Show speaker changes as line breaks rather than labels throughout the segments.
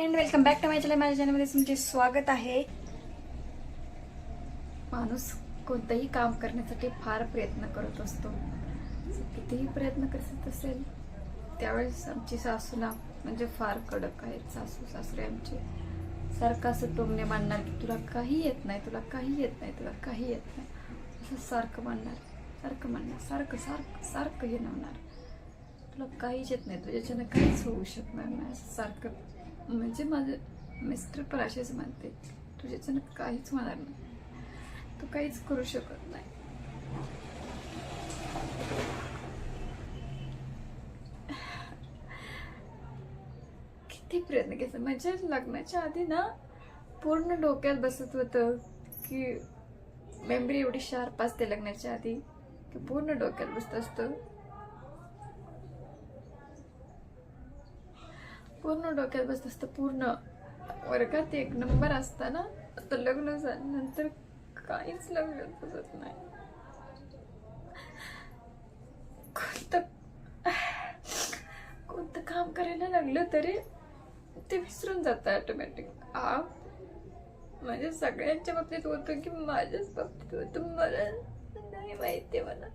And welcome back to my channel माझ्या चॅनलमध्ये तुमचे स्वागत आहे. माणूस कोणतंही काम करण्यासाठी फार प्रयत्न करत असतो. कितीही प्रयत्न करत असेल त्यावेळेस आमची सासूला म्हणजे फार कडक आहेत. सासू सासरे आमचे. सारखं असं टोमणे मांडणार की तुला काही येत नाही तुला काही येत नाही तुला काही येत नाही. असं सारखं मांडणार सारखं मांडणार सारखं सारखं सारखं हिनवणार तुला काहीच येत नाही तुझ्याच्यानं काहीच होऊ शकणार नाही. असं सारखं म्हणजे माझे मिस्टर पण असेच म्हणते तुझ्याच्यानं काहीच होणार नाही. तू काहीच करू शकत नाही. किती प्रयत्न केला. म्हणजे लग्नाच्या आधी ना पूर्ण डोक्यात बसत होतं की मेमरी एवढी शार्प असते लग्नाच्या आधी की पूर्ण डोक्यात बसत असतं. पूर्ण डोक्यात बसत असतं पूर्ण. वर्गात एक नंबर असताना आता लग्न झाल्यानंतर काहीच लग्न बसत नाही. कोणतं कोणतं काम करायला लागलं तरी ते विसरून जातं ऑटोमॅटिक आ म्हणजे सगळ्यांच्या बाबतीत होतं की माझ्याच बाबतीत होतं. मला नाही माहिती मला.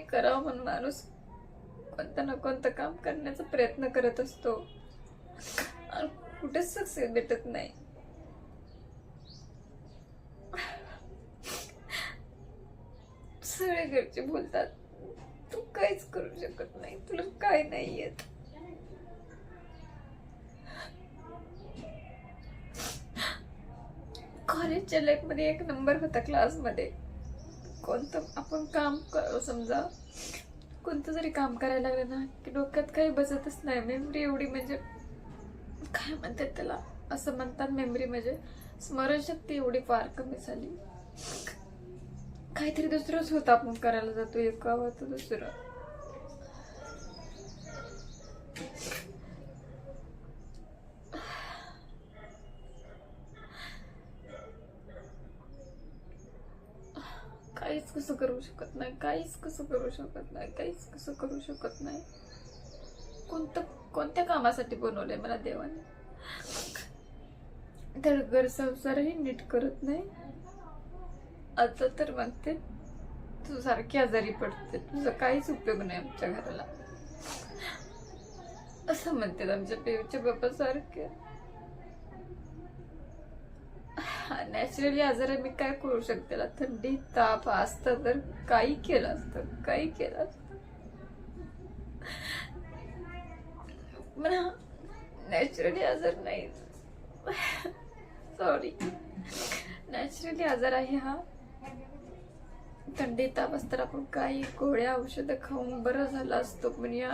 काही करावं म्हणून माणूस कोणतं ना कोणतं काम करण्याचा प्रयत्न करत असतो. कुठेच सक्सेस भेटत नाही. सगळे घरचे बोलतात तू काहीच करू शकत नाही तुला काय नाही येत. कॉलेजच्या लाईफमध्ये एक नंबर होता क्लासमध्ये कोणतं आपण काम करू समजा. कोणतं जरी काम करायला लागलं ना की डोक्यात काही बसतच नाही. मेमरी एवढी म्हणजे काय म्हणतात त्याला? असं म्हणतात मेमरी म्हणजे स्मरणशक्ती एवढी फार कमी झाली. काहीतरी दुसरंच होतं आपण करायला जातो एक होतं दुसरं काहीच कसं करू शकत नाही काहीच कसं करू शकत नाही काहीच कसं करू शकत नाही. कोणतं कोणत्या कामासाठी बनवलंय मला देवाने? तर घर संसारही नीट करत नाही. आता तर म्हणते तू सारखी आजारी पडते तुझा काहीच उपयोग नाही आमच्या घराला. असं म्हणतात आमच्या पेवच्या बाप्पा सारखे. नॅचरली आजार मी काय करू शकते थंडी ताप असतं तर काही केलं असतं काही केलं असतं. मला नॅचरली आजार नाही. सॉरी नॅचरली आजार आहे हा. थंडी ताप असताना आपण काही गोळ्या औषधं खाऊन बरं झालं असतो. पण या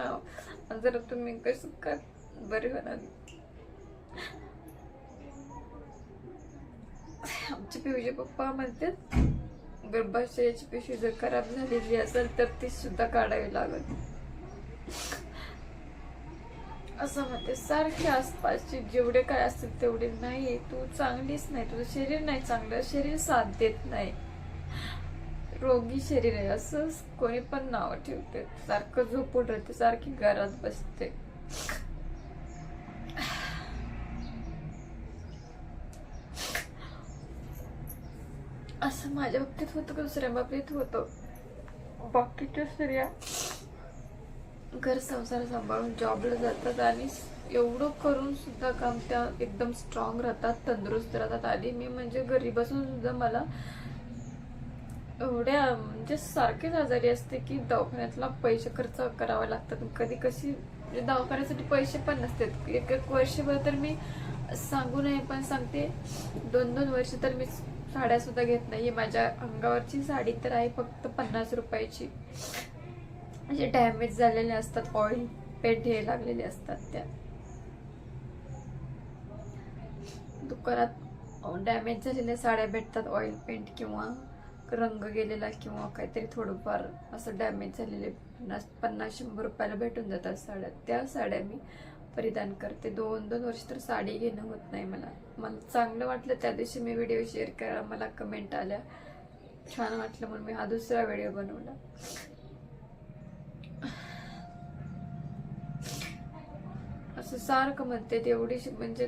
आजारात तुम्ही कसं काय बरे होणार? आमचे पिऊचे पप्पा म्हणतात गर्भाशयाची पिशवी जर खराब झालेली असेल तर ती सुद्धा काढावी लागत असं म्हणते सारखे आसपासचे जेवढे काय असतील तेवढे नाही तू चांगलीच नाही तुझं शरीर नाही चांगलं शरीर साथ देत नाही. रोगी शरीर आहे असं कोणी पण नाव ठेवते सारखं झोपून राहते सारखी घरात बसते. असं माझ्या बाबतीत होतं का दुसऱ्या बाबतीत होतं? बाकीच्या स्त्रिया घर संसार सांभाळून जॉबला जातात आणि एवढं करून सुद्धा काम त्या एकदम स्ट्रॉंग राहतात तंदुरुस्त राहतात. आधी मी म्हणजे घरी बसून सुद्धा मला एवढ्या म्हणजे सारखेच आजारी असते की दवाखान्यातला पैसे खर्च करावे लागतात. कधी कशी म्हणजे दवाखान्यासाठी पैसे पण नसतात. एक एक वर्षभर तर मी सांगू नये पण सांगते. दोन दोन वर्ष तर मी साड्या सुद्धा घेत नाही माझ्या अंगावरची साडी तर आहे फक्त पन्नास रुपयाची. म्हणजे डॅमेज झालेले असतात. ऑइल पेंट हे लागलेले असतात त्या. दुकानात डॅमेज झालेल्या साड्या भेटतात. ऑइल पेंट किंवा रंग गेलेला किंवा काहीतरी थोडंफार असं डॅमेज झालेले पन्नास पन्नास शंभर रुपयाला भेटून जातात साड्या. त्या साड्या मी परिधान करते. दोन दोन वर्ष तर साडी घेणं होत नाही मला. मला चांगलं वाटलं त्या दिवशी मी व्हिडिओ शेअर करा मला कमेंट आल्या. छान वाटलं म्हणून मी हा दुसरा व्हिडिओ बनवला. असं सारखं म्हणते ते एवढी शिक म्हणजे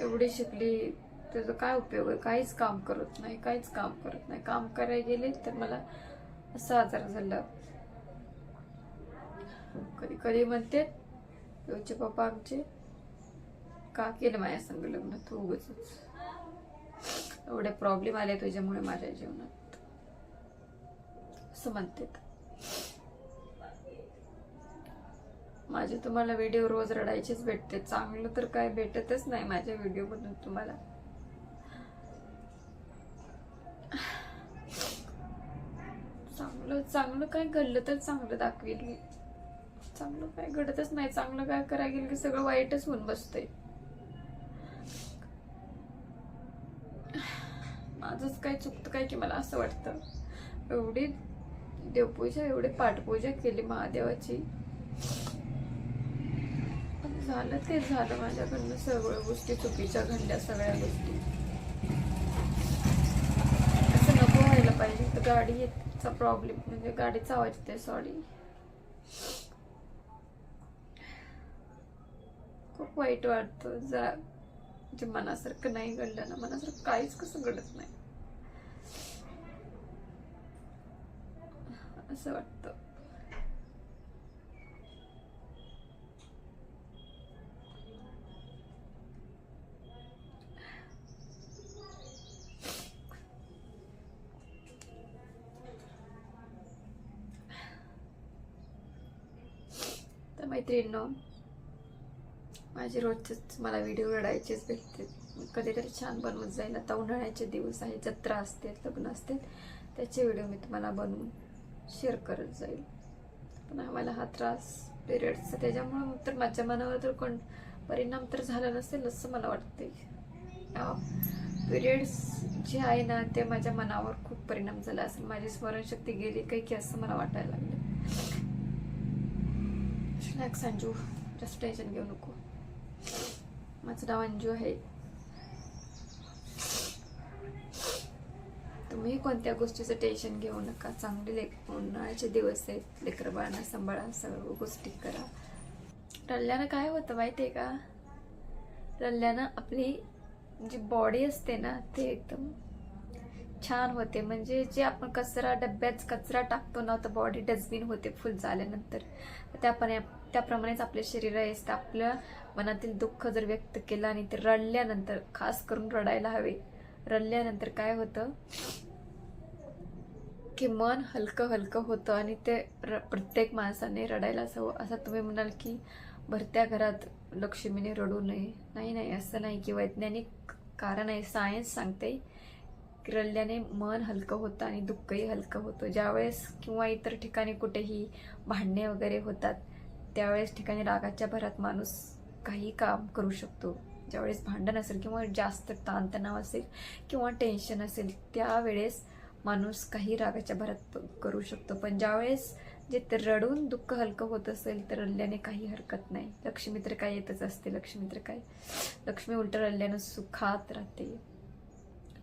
एवढी शिकली त्याचा काय उपयोग आहे? काहीच काम करत नाही काहीच काम करत नाही. काम करायला गेले तर मला असा आजार झाला. कधी कधी म्हणते देवचे पप्पा आमचे. का केलं माझ्या संग लग्न? तू उगच एवढे प्रॉब्लेम आले तुझ्यामुळे माझ्या जीवनात. असं म्हणते माझे तुम्हाला व्हिडिओ रोज रडायचेच भेटते. चांगलं तर काय भेटतच नाही माझ्या व्हिडिओ मधून तुम्हाला. चांगलं चांगलं काय घडलं तर चांगलं दाखवेल मी. चांगलं काय घडतच नाही. चांगलं काय करायला गेलं की सगळं वाईटच होऊन बसतंय. माझंच काय चुकतं काय की मला असं वाटतं. एवढी देवपूजा एवढी पाठपूजा केली महादेवाची. झालं ते झालं माझ्याकडनं सगळ्या गोष्टी चुकीच्या घडल्या सगळ्या गोष्टी. असं नको व्हायला पाहिजे. तर गाडीचा प्रॉब्लेम म्हणजे गाडीचा आवाज येते सॉरी खूप वाईट वाटतं. जरा जे मनासारखं नाही घडलं ना मनासारखं काहीच कसं घडत नाही. असं वाटतं. तर मैत्रिणींनो माझे रोजचेच मला व्हिडिओ रडायचेच भेटते. कधीतरी छान बनवत जाईल आता उन्हाळ्याचे दिवस आहे जत्रा असते लग्न असते. त्याचे व्हिडिओ मी तुम्हाला बनवून शेअर करत जाईल पण आम्हाला हा त्रास पिरियड्सचा त्याच्यामुळं तर माझ्या मनावर तर कोण परिणाम तर झाला नसेल असं मला वाटते पिरियड्स जे आहे ना ते माझ्या मनावर खूप परिणाम झाला असेल. माझी स्मरणशक्ती गेली काही की असं मला वाटायला लागलं. स्नॅक्स सांजू जास्त टेन्शन घेऊ नको. माझं नाव अंजू आहे. तुम्ही कोणत्या गोष्टीचं टेन्शन घेऊ नका. चांगले लेख उन्हाळ्याचे दिवस आहेत. लेकर बाळांना सांभाळा. सर्व गोष्टी करा. रल्ल्यानं काय होतं माहिती आहे का? रल्ल्यानं आपली जी बॉडी असते ना ते एकदम छान होते. म्हणजे जे आपण कचरा डब्यात कचरा टाकतो ना तर बॉडी डस्टबिन होते फुल झाल्यानंतर. त्यापणे त्याप्रमाणेच आपले शरीर आहे तर आपल्या मनातील दुःख जर व्यक्त केलं आणि ते रडल्यानंतर खास करून रडायला हवे. रडल्यानंतर काय होतं? की मन हलकं हलकं होतं आणि ते र प्रत्येक माणसाने रडायलाच हवं. असं तुम्ही म्हणाल की भरत्या घरात लक्ष्मीने रडू नये. नाही नाही असं नाही की वैज्ञानिक कारण आहे. सायन्स सांगते रडल्याने मन हलकं होतं आणि दुःखही हलकं होतं. ज्यावेळेस किंवा इतर ठिकाणी कुठेही भांडणे वगैरे होतात त्यावेळेस ठिकाणी रागाच्या भरात माणूस काही काम करू शकतो. ज्यावेळेस भांडण असेल किंवा जास्त ताणतणाव असेल किंवा टेन्शन असेल त्यावेळेस माणूस काही रागाच्या भरात करू शकतो. पण ज्यावेळेस जे तर रडून दुःख हलकं होत असेल तर रडल्याने काही हरकत नाही. लक्ष्मी तर काय येतच असते लक्ष्मी तर काय? लक्ष्मी उलट रडल्यानं सुखात राहते.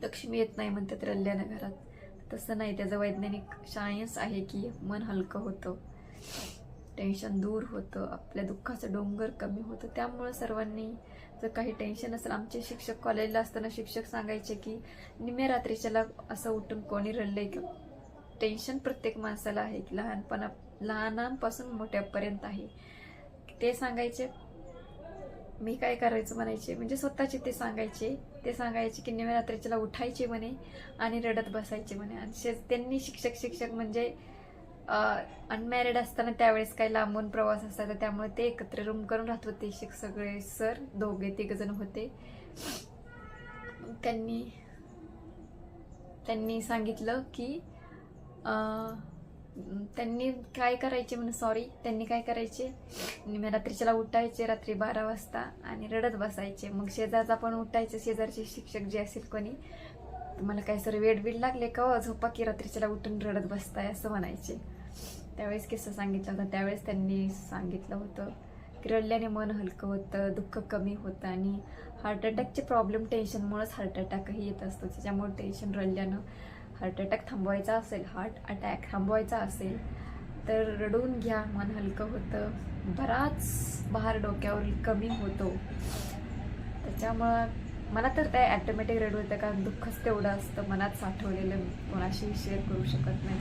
लक्ष्मी येत नाही म्हणतात रल्ल्यानं घरात तसं नाही त्याचं वैज्ञानिक सायन्स आहे की मन हलकं होतं टेन्शन दूर होतं आपल्या दुःखाचं डोंगर कमी होतं. त्यामुळं सर्वांनी जर काही टेन्शन असेल आमचे शिक्षक कॉलेजला असताना शिक्षक सांगायचे की निम्या रात्रीच्याला असं उठून कोणी रडलंय की? टेन्शन प्रत्येक माणसाला आहे की लहानपणा लहानांपासून मोठ्यापर्यंत आहे. ते सांगायचे मी काय करायचं म्हणायचे? म्हणजे स्वतःचे ते सांगायचे. ते सांगायचे की नव्या रात्रीच्याला उठायचे म्हणे आणि रडत बसायचे म्हणे. आणि शे त्यांनी शिक्षक शिक्षक म्हणजे अनमॅरिड असताना त्यावेळेस काही लांबून प्रवास असायचा. त्यामुळे ते एकत्र रूम करून राहत होते. शिक्षक सगळे सर दोघे तिघजण होते. त्यांनी त्यांनी सांगितलं की त्यांनी काय करायचे म्हणून सॉरी त्यांनी काय करायचे? मी रात्रीच्याला उठायचे रात्री बारा वाजता आणि रडत बसायचे. मग शेजारचा पण उठायचे. शेजारचे शिक्षक जे असेल कोणी तुम्हाला काय सर वेड बीड लागले का? हो झोपा की रात्रीच्याला उठून रडत बसताय असं म्हणायचे. त्यावेळेस किस्सा सांगितला होता. त्यावेळेस त्यांनी सांगितलं होतं की रडल्याने मन हलकं होतं दुःख कमी होतं आणि हार्ट अटॅकचे प्रॉब्लेम टेन्शनमुळेच हार्ट अटॅकही येत असतो. त्याच्यामुळे टेन्शन रडल्यानं हार्ट अटॅक थांबवायचा असेल हार्ट अटॅक थांबवायचा असेल तर रडून घ्या मन हलकं होतं. बराच भार डोक्यावर कमी होतो. त्याच्यामुळं मला तर ते ॲटोमॅटिक रडू येतं कारण दुःखच तेवढं असतं. मनात साठवलेलं कोणाशी शेअर करू शकत नाही.